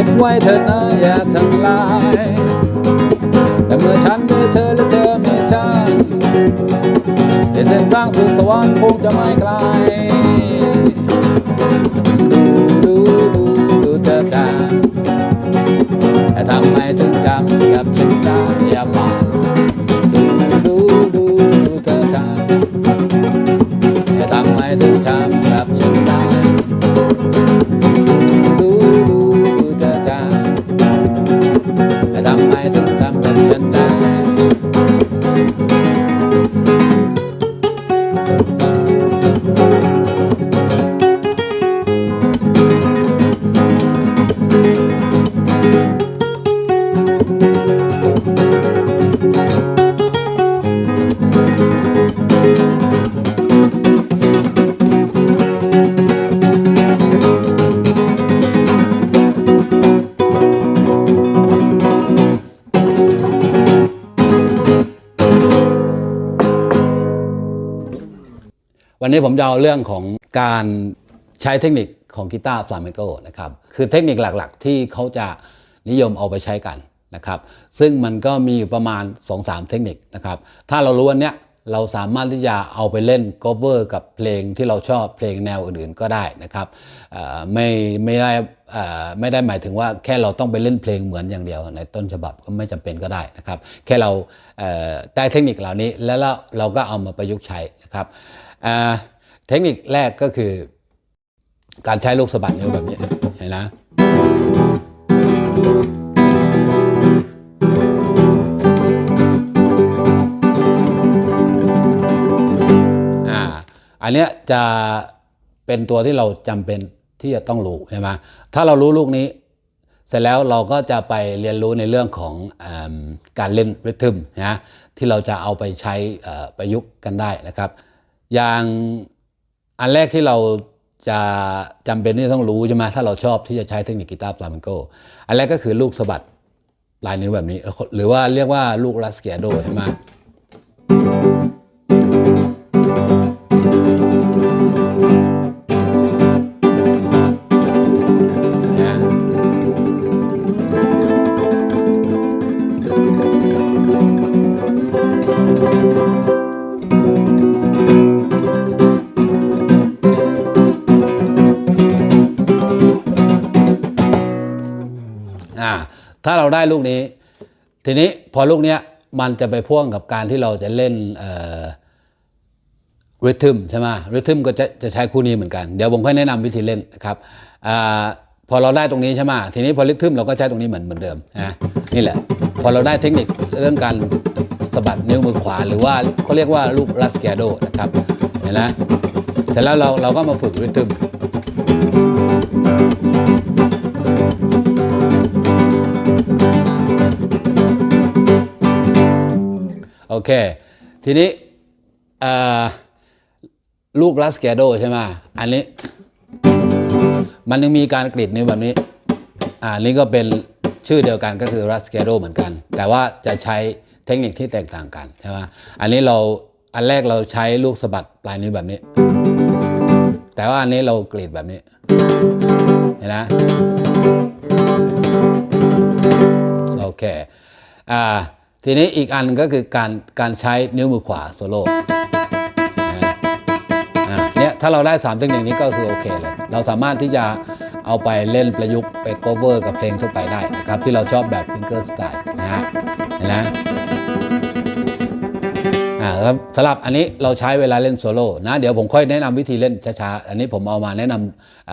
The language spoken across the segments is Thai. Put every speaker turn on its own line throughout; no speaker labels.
ก็บไว้เธอนะอย่าทำลาย แต่เมื่อฉันมีเธอและเธอมีฉันเส้นทางสู่สวรรค์คงจะไม่ไกลดูดูดูดูเธอจ้าแต่ทำไมถึงจำกับฉันได้อย่ามา วันนี้ผมจะเอาเรื่องของการใช้เทคนิคของกีตาร์ฟลาเมโกนะครับคือเทคนิคหลักๆ ที่เขาจะนิยมเอาไปใช้กันนะครับซึ่งมันก็มีอยู่ประมาณ 2-3 เทคนิคนะครับถ้าเรารู้อันเนี้ยเราสามารถที่จะเอาไปเล่น cover กับเพลงที่เราชอบเพลงแนวอื่นๆก็ได้นะครับไม่ไม่ได้ไม่ได้หมายถึงว่าแค่เราต้องไปเล่นเพลงเหมือนอย่างเดียวในต้นฉบับก็ไม่จำเป็นก็ได้นะครับ แค่เราได้เทคนิคเหล่านี้แล้วเราก็เอามาประยุกต์ใช้นะครับ เทคนิคแรกก็คือ การใช้ลูกสะบัดนิ้วแบบนี้เห็นนะอันเนี้ยจะเป็นตัวที่เราจำเป็นที่จะต้องรู้ใช่ไหมถ้าเรารู้ลูกนี้ เสร็จแล้วเราก็จะไปเรียนรู้ในเรื่องของอการเล่นริทึมนะที่เราจะเอาไปใช้ประยุกต์กันได้นะครับ อย่างอันแรกที่เราจะจำเป็นที่ต้องรู้ใช่ไหมถ้าเราชอบที่จะใช้เทคนิคกีตาร์ฟลาเมนโกอันแรกก็คือลูกสะบัดลายนิ้วแบบนี้ หรือว่าเรียกว่าลูกลัสเกียโดใช่ไหม ถ้าเราได้ลูกนี้ ทีนี้พอลูกเนี้ยมันจะไปพ่วงกับการที่เราจะเล่นริทึมใช่ไหมริทึมก็จะจะใช้คู่นี้เหมือนกัน เดี๋ยวผมค่อยแนะนำวิธีเล่นนะครับอพอเราได้ตรงนี้ใช่ไหมทีนี้พอริทึมเราก็ใช้ตรงนี้เหมือนเหมือนเดิมนะนี่แหละ พอเราได้เทคนิคเรื่องการสะบัดนิ้วมือขวา หรือว่าเขาเรียกว่าลูกลัสเกียโดนะครับเห็นไหมเสร็จแล้วเราเราก็มาฝึกริทึม เค ทีนี้ลูกลัสเกโดใช่ไหมอันนี้ มันยังมีการกรีดนิ้วแบบนี้อ่านี่ก็เป็นชื่อเดียวกันก็คือลัสเกโดเหมือนกัน แต่ว่าจะใช้เทคนิคที่แตกต่างกันใช่ไหมอันนี้เราอันแรกเราใช้ลูกสะบัดปลายนิ้วแบบนี้ แต่ว่าอันนี้เรากรีดแบบนี้เห็นไหมโอเคอ่า ทีนี้อีกอันก็คือการการใช้นิ้วมือขวาโซโล่นะอ่าเนี่ยถ้าเราได้3เทคนิคนี้ก็คือโอเคเลย เราสามารถที่จะเอาไปเล่นประยุกต์ไป cover กับเพลงทั่วไปได้นะครับ ที่เราชอบแบบ finger style นะฮะเห็นไหมอ่าครับสำหรับอันนี้เราใช้เวลาเล่นโซโล่นะ เดี๋ยวผมค่อยแนะนำวิธีเล่นช้าๆ อันนี้ผมเอามาแนะนำเ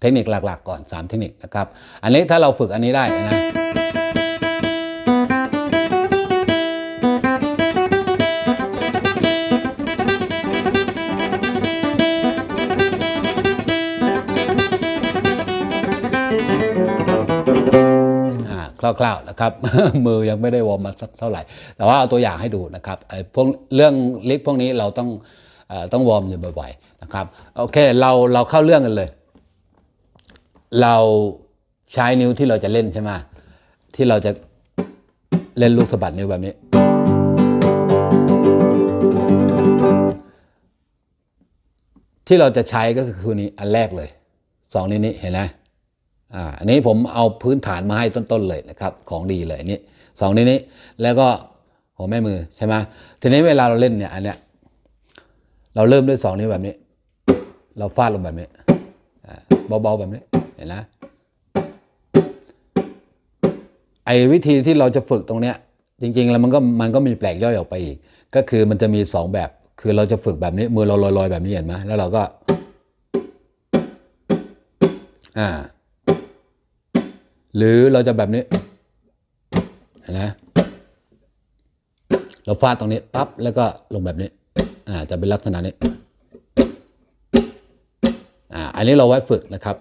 เทคนิคหลักๆ ก่อน 3 เทคนิคนะครับ อันนี้ถ้าเราฝึกอันนี้ได้นะ ร่าวๆนะครับมือยังไม่ได้วอร์มมาสักเท่าไหร่ แต่ว่าเอาตัวอย่างให้ดูนะครับไอ้พวกเรื่องลิกพวกนี้เราต้องอต้องวอร์มอยู่บ่อยๆนะครับโอเคเราเราเข้าเรื่องกันเลย เราใช้นิ้วที่เราจะเล่นใช่ไหมที่เราจะเล่นลูกสะบัดนิ้วแบบนี้ที่เราจะใช้ก็คือคู่นี้อันแรกเลยสองนิ้วนี้เห็นไหม อ่าอันนี้ผมเอาพื้นฐานมาให้ต้นๆเลยนะครับของดีเลยนี่สองนี้นี้แล้วก็หัวแม่มือใช่ไหมทีนี้เวลาเราเล่นเนี่ยอันเนี้ยเราเริ่มด้วยสองนิ้วแบบนี้ เราฟาดลงแบบนี้เบาๆแบบนี้เห็นนะไอ้วิธีที่เราจะฝึกตรงเนี้ย จริง ๆ แล้วมันก็มันก็มีแปลกย่อยออกไปอีก ก็คือมันจะมีสองแบบ คือเราจะฝึกแบบนี้มือเราลอยๆแบบนี้เห็นไหมแล้วเราก็ อ่า หรือเราจะแบบนี้นไหมเราฟาดตรงนี้ปั๊บแล้วก็ลงแบบนี้อ่าจะเป็นลักษณะนี้อ่าอันนี้เราไว้ฝึกนะครับ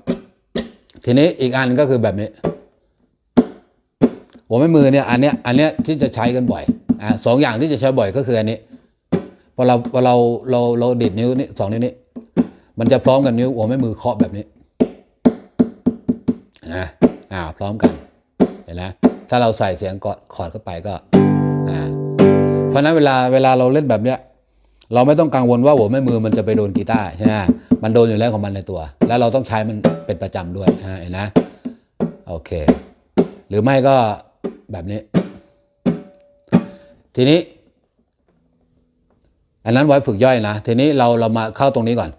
ทีนี้อีกอันก็คือแบบนี้หัวแม่มือเนี่ยอันเนี้ยอันเนี้ยที่จะใช้กันบ่อยอ่าสองอย่างที่จะใช้บ่อยก็คืออันนี้พอเราพอเราเราเราดิดนิ้วนี่สองนิ้วนี้มันจะพร้อมกันนิ้วหัวแม่มือเคาะแบบนี้นะ อ่าพร้อมกันเห็นไหมถ้าเราใส่เสียงกอดคอร์ดเข้าไปก็อ่าเพราะนั้นเวลาเวลาเราเล่นแบบเนี้ยเราไม่ต้องกังวลว่าหัวแม่มือมันจะไปโดนกีตาร์ใช่ไหมมันโดนอยู่แล้วของมันในตัว แล้วเราต้องใช้มันเป็นประจำด้วยเห็นนะโอเค หรือไม่ก็แบบนี้ ทีนี้ อันนั้นไว้ฝึกย่อยนะ ทีนี้เราเรามาเข้าตรงนี้ก่อน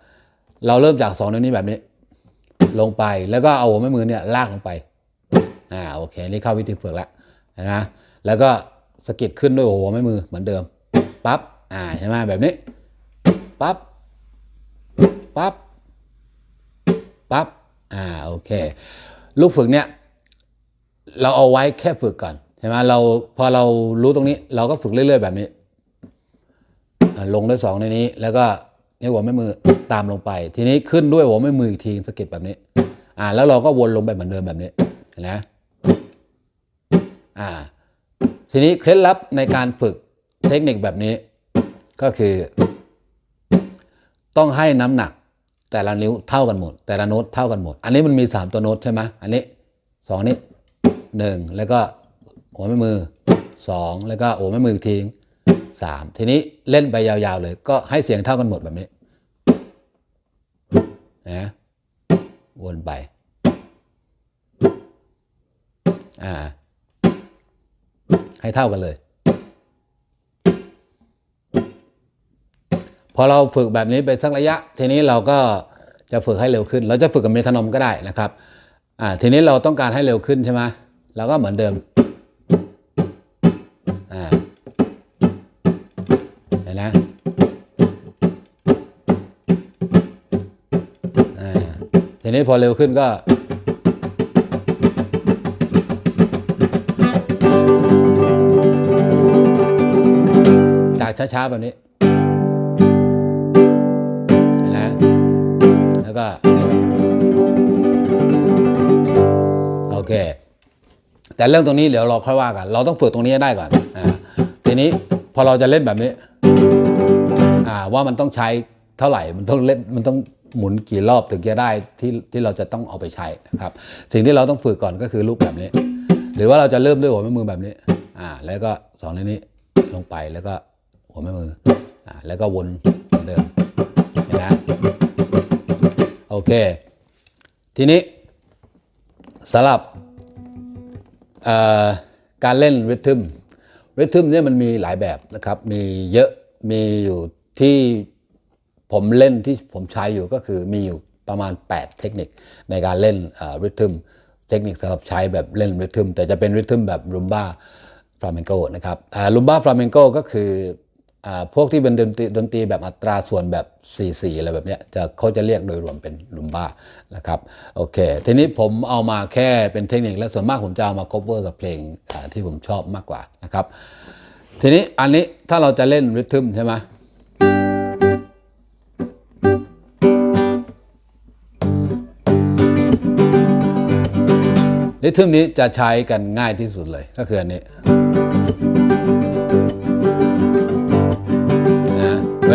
เราเริ่มจากสองนิ้วนี้แบบนี้ ลงไปแล้วก็เอาหัวแม่มือเนี่ยลากลงไป อ่าโอเคนี่เข้าวิธีฝึกแล้วนะแล้วก็สะกิดขึ้นด้วยหัวแม่มือเหมือนเดิมปั๊บอ่าใช่ไหมแบบนี้ปั๊บปั๊บปั๊บอ่าโอเค ลูกฝึกเนี่ยเราเอาไว้แค่ฝึกก่อนใช่ไหมเราพอเรารู้ตรงนี้ เราก็ฝึกเรื่อย ๆ แบบนี้ ลงด้วยสองในนี้ แล้วก็นิ้วหัวแม่มือตามลงไป ทีนี้ขึ้นด้วยหัวแม่มืออีกทีสะกิดแบบนี้ อ่า แล้วเราก็วนลงไปเหมือนเดิมแบบนี้เห็นไหม อ่าทีนี้เคล็ดลับในการฝึกเทคนิคแบบนี้ก็คือ ต้องให้น้ำหนัก แต่ละนิ้วเท่ากันหมด แต่ละโน้ตเท่ากันหมด อันนี้มันมีสามตัวโน้ตใช่ไหมอันนี้สองนี้หนึ่งแล้วก็หัวแม่มือสองแล้วก็หัวแม่มือทีสามทีนี้เล่นไปยาวๆเลย ก็ให้เสียงเท่ากันหมดแบบนี้นะวนไป อ่า ให้เท่ากันเลย พอเราฝึกแบบนี้ไปสักระยะ ทีนี้เราก็จะฝึกให้เร็วขึ้น เราจะฝึกกับเมทานอมก็ได้นะครับอ่าทีนี้เราต้องการให้เร็วขึ้นใช่ไหมเราก็เหมือนเดิมอ่าเห็นนะอ่าทีนี้พอเร็วขึ้นก็ ช้าๆ แบบนี้เห็นะแล้วก็ โอเค แต่เรื่องตรงนี้เดี๋ยวเราค่อยว่ากัน เราต้องฝึกตรงนี้ให้ได้ก่อนอทีนี้พอเราจะเล่นแบบนี้ว่ามันต้องใช้เท่าไหร่ มันต้องเล่น มันต้องหมุนกี่รอบถึงจะได้ที่ที่เราจะต้องเอาไปใช้นะครับ สิ่งที่เราต้องฝึกก่อนก็คือลูกแบบนี้ หรือว่าเราจะเริ่มด้วยหัวแม่มือแบบนี้ อ่า แล้วก็สองนิ้วนี้ลงไปแล้วก็ หัวแม่มืออ่าแล้วก็วนเหมือนเดิมเห็นไหมโอเค ทีนี้สำหรับการเล่นริทึมริทึมเนี่ยมันมีหลายแบบนะครับ มีเยอะมีอยู่ที่ผมเล่นที่ผมใช้อยู่ก็คือมีอยู่ประมาณ 8 เทคนิคในการเล่นริทึมเทคนิคสำหรับใช้แบบเล่นริทึมแต่จะเป็นริทึมแบบรุมบ้าฟลาเมนโกนะครับรุมบ้าฟลาเมนโกก็คือ พวกที่เป็นดนตรีดนตรีแบบอัตราส่วนแบบ4-4อะไรแบบเนี้ยจะเขาจะเรียกโดยรวมเป็นลุมบ้านะครับโอเค ทีนี้ผมเอามาแค่เป็นเทคนิคและส่วนมากผมจะเอามา cover กับเพลงที่ผมชอบมากกว่านะครับ ทีนี้อันนี้ถ้าเราจะเล่นริทึมใช่ไหมริทึมนี้จะใช้กันง่ายที่สุดเลยก็คืออันนี้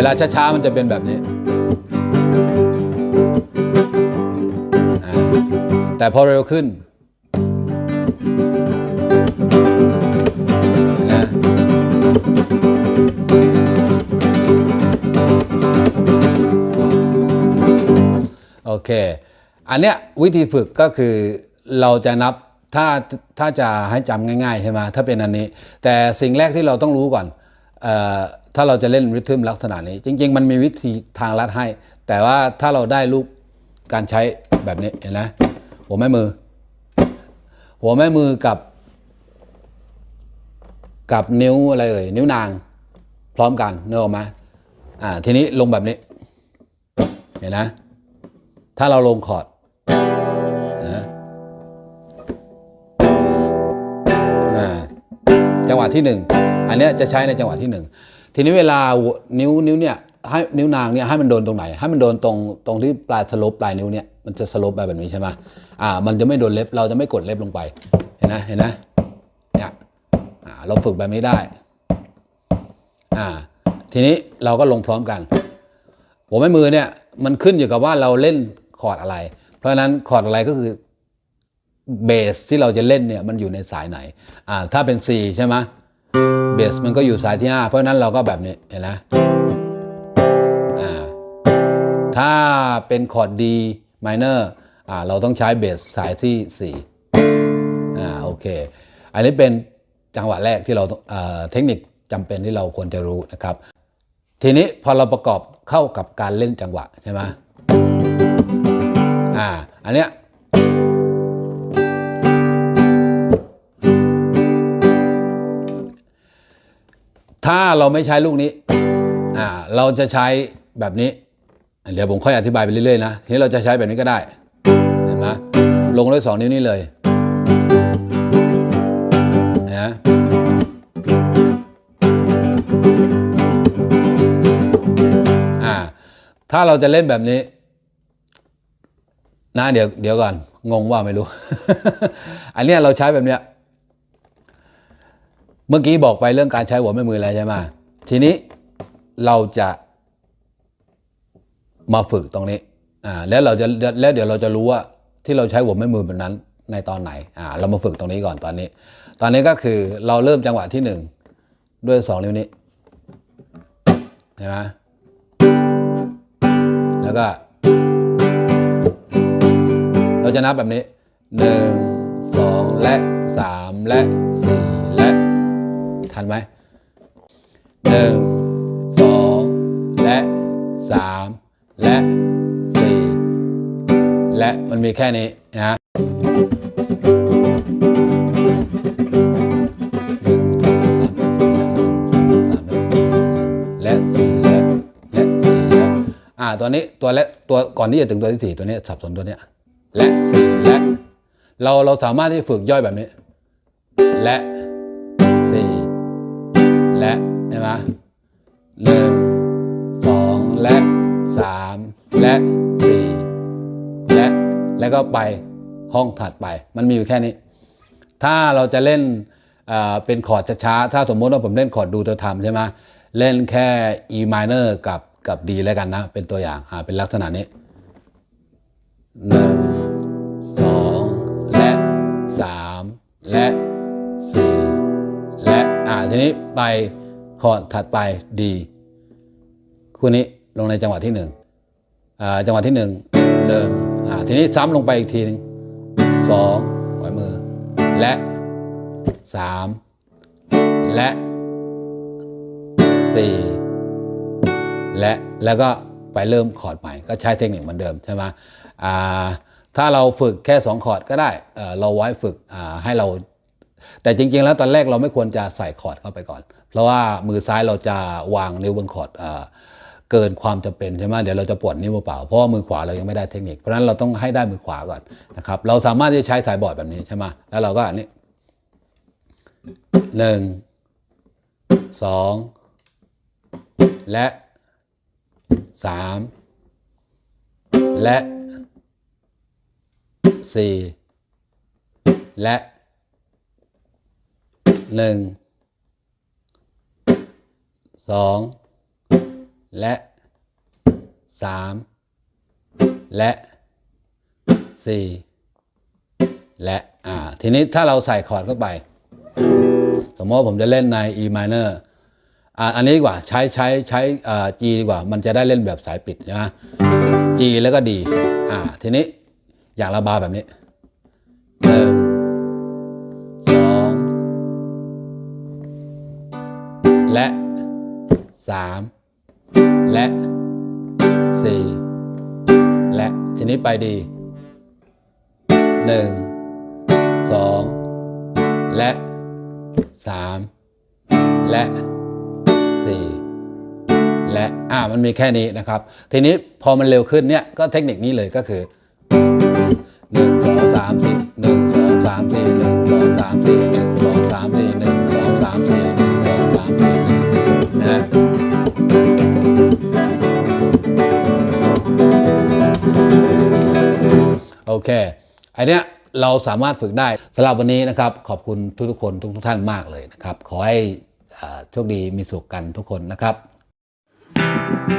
เวลาช้าๆมันจะเป็นแบบนี้ แต่พอเร็วขึ้นโอเค อันเนี้ยวิธีฝึกก็คือเราจะนับถ้าถ้าจะให้จำง่ายๆใช่ไหมถ้าเป็นอันนี้ แต่สิ่งแรกที่เราต้องรู้ก่อนเออ ถ้าเราจะเล่นริทึมลักษณะนี้ จริง ๆ มันมีวิธีทางลัดให้ แต่ว่าถ้าเราได้ลูกการใช้แบบนี้เห็นไหมหัวแม่มือ หัวแม่มือกับ กับนิ้วอะไรเอ่ยนิ้วนาง พร้อมกันเนกออกไหมอ่าทีนี้ลงแบบนี้ เห็นนะ ถ้าเราลงคอร์ดนะจังหวะที่หนึ่งอันนี้จะใช้ในจังหวะที่หนึ่ง ทีนี้เวลานิ้วนิ้วเนี่ยให้นิ้วนางเนี่ยให้มันโดนตรงไหน ให้มันโดนตรงตรงที่ปลายสลปปลายนิ้วเนี่ยมันจะสลปไปแบบนี้ใช่ไหมอ่ามันจะไม่โดนเล็บเราจะไม่กดเล็บลงไปเห็นนะเห็นนะเนี่ยอ่าเราฝึกแบบนี้ได้อ่าทีนี้เราก็ลงพร้อมกันหัวแม่มือเนี่ยมันขึ้นอยู่กับว่าเราเล่นคอร์ดอะไร เพราะฉะนั้นคอร์ดอะไรก็คือเบสที่เราจะเล่นเนี่ยมันอยู่ในสายไหนอ่าถ้าเป็น C ใช่ไหม เบสมันก็อยู่สายที่ 5 เพราะนั้นเราก็แบบนี้เห็นไหมถ้าเป็นคอร์ด D minor อ่าเราต้องใช้เบสสายที่4อ่าโอเค อันนี้เป็นจังหวะแรกที่เราเอ่อเทคนิคจำเป็นที่เราควรจะรู้นะครับ ทีนี้พอเราประกอบเข้ากับการเล่นจังหวะใช่ไหมอ่าอันเนี้ย ถ้าเราไม่ใช้ลูกนี้อ่าเราจะใช้แบบนี้ เดี๋ยวผมค่อยอธิบายไปเรื่อยๆนะทีนี้เราจะใช้แบบนี้ก็ได้เห็นไหมลงด้วยสองนิ้วนี้เลยนะอ่าถ้าเราจะเล่นแบบนี้นะเดี๋ยวเดี๋ยวก่อนงงว่าไม่รู้ อันนี้เราใช้แบบเนี้ย เมื่อกี้บอกไปเรื่องการใช้หัวแม่มือแล้วใช่ไหมทีนี้เราจะมาฝึกตรงนี้อ่าแล้วเราจะแล้วเดี๋ยวเราจะรู้ว่าที่เราใช้หัวแม่มือแบบนั้นในตอนไหนอ่าเรามาฝึกตรงนี้ก่อนตอนนี้ ตอนนี้ก็คือเราเริ่มจังหวะที่หนึ่งด้วยสองนิ้วนี้เห็นไหมแล้วก็ เราจะนับแบบนี้หนึ่งสองและสามและสี่ ทันไหมหนึ่งสองและสามและสี่และมันมีแค่นี้นะและสี่และและสี่และอ่าตัวนี้ตัวและตัวก่อนที่จะถึงตัวที่สี่ตัวนี้สับสนตัวเนี้ยและสี่และเราเราสามารถที่ฝึกย่อยแบบนี้ และ และใช่ไหมหนึ่งสองและสามและสี่และแล้วก็ไปห้องถัดไป มันมีอยู่แค่นี้ ถ้าเราจะเล่นเเป็นคอร์ดช้าๆถ้าสมมติว่าผมเล่นคอร์ดดูตัวทำใช่ไหมเล่นแค่ E minor กับกับ D แล้วกันนะ เป็นตัวอย่างอ่าเป็นลักษณะนี้หนึ่งสองและสามและ ทีนี้ไปคอร์ดถัดไป D คู่นี้ลงในจังหวะที่หนึ่งอ่าจังหวะที่หนึ่งหนึ่งทีนี้ซ้ำลงไปอีกทีหนึงสองปล่อยมือ และสามและสี่และแล้วก็ไปเริ่มคอร์ดใหม่ ก็ใช้เทคนิคเหมือนเดิมใช่ไหมถ้าเราฝึกแค่สองคอร์ดก็ได้เราไว้ฝึกให้เรา แต่จริง ๆ แล้วตอนแรกเราไม่ควรจะใส่คอร์ดเข้าไปก่อน เพราะว่ามือซ้ายเราจะวางนิ้วบนคอร์ดเกินความจำเป็นใช่ไหมเดี๋ยวเราจะปวดนิ้วเปล่าเพราะามือขวาเรายังไม่ได้เทคนิคเพราะฉะนั้นเราต้องให้ได้มือขวาก่อนนะครับเราสามารถที่จะใช้สายบอร์ดแบบนี้ใช่ไหมแล้วเราก็อันนี้หนึ่งสองและสามและสี่และ หนึ่งสองและสามและสี่และอ่าทีนี้ถ้าเราใส่คอร์ดเข้าไป สมมติผมจะเล่นใน E minor อ่าอันนี้ดีกว่าใช้ใช้ใช้อ่า G ดีกว่า มันจะได้เล่นแบบสายปิดใช่ไหม G แล้วก็ดีอ่าทีนี้อย่างระบาแบบนี้หนึ่ง 3 และ 4 และทีนี้ไปดี 1 2 และ 3 และ 4 และอ่ามันมีแค่นี้นะครับ ทีนี้พอมันเร็วขึ้นเนี่ยก็เทคนิคนี้เลยก็คือ 1 2 3 4 1 2 3 4 1 2 3 4 1 2 3 4 โอเคอันเนี้ยเราสามารถฝึกได้สำหรับวันนี้นะครับ ขอบคุณทุกๆคนทุกๆท่านมากเลยนะครับ ขอให้โชคดีมีสุขกันทุกคนนะครับ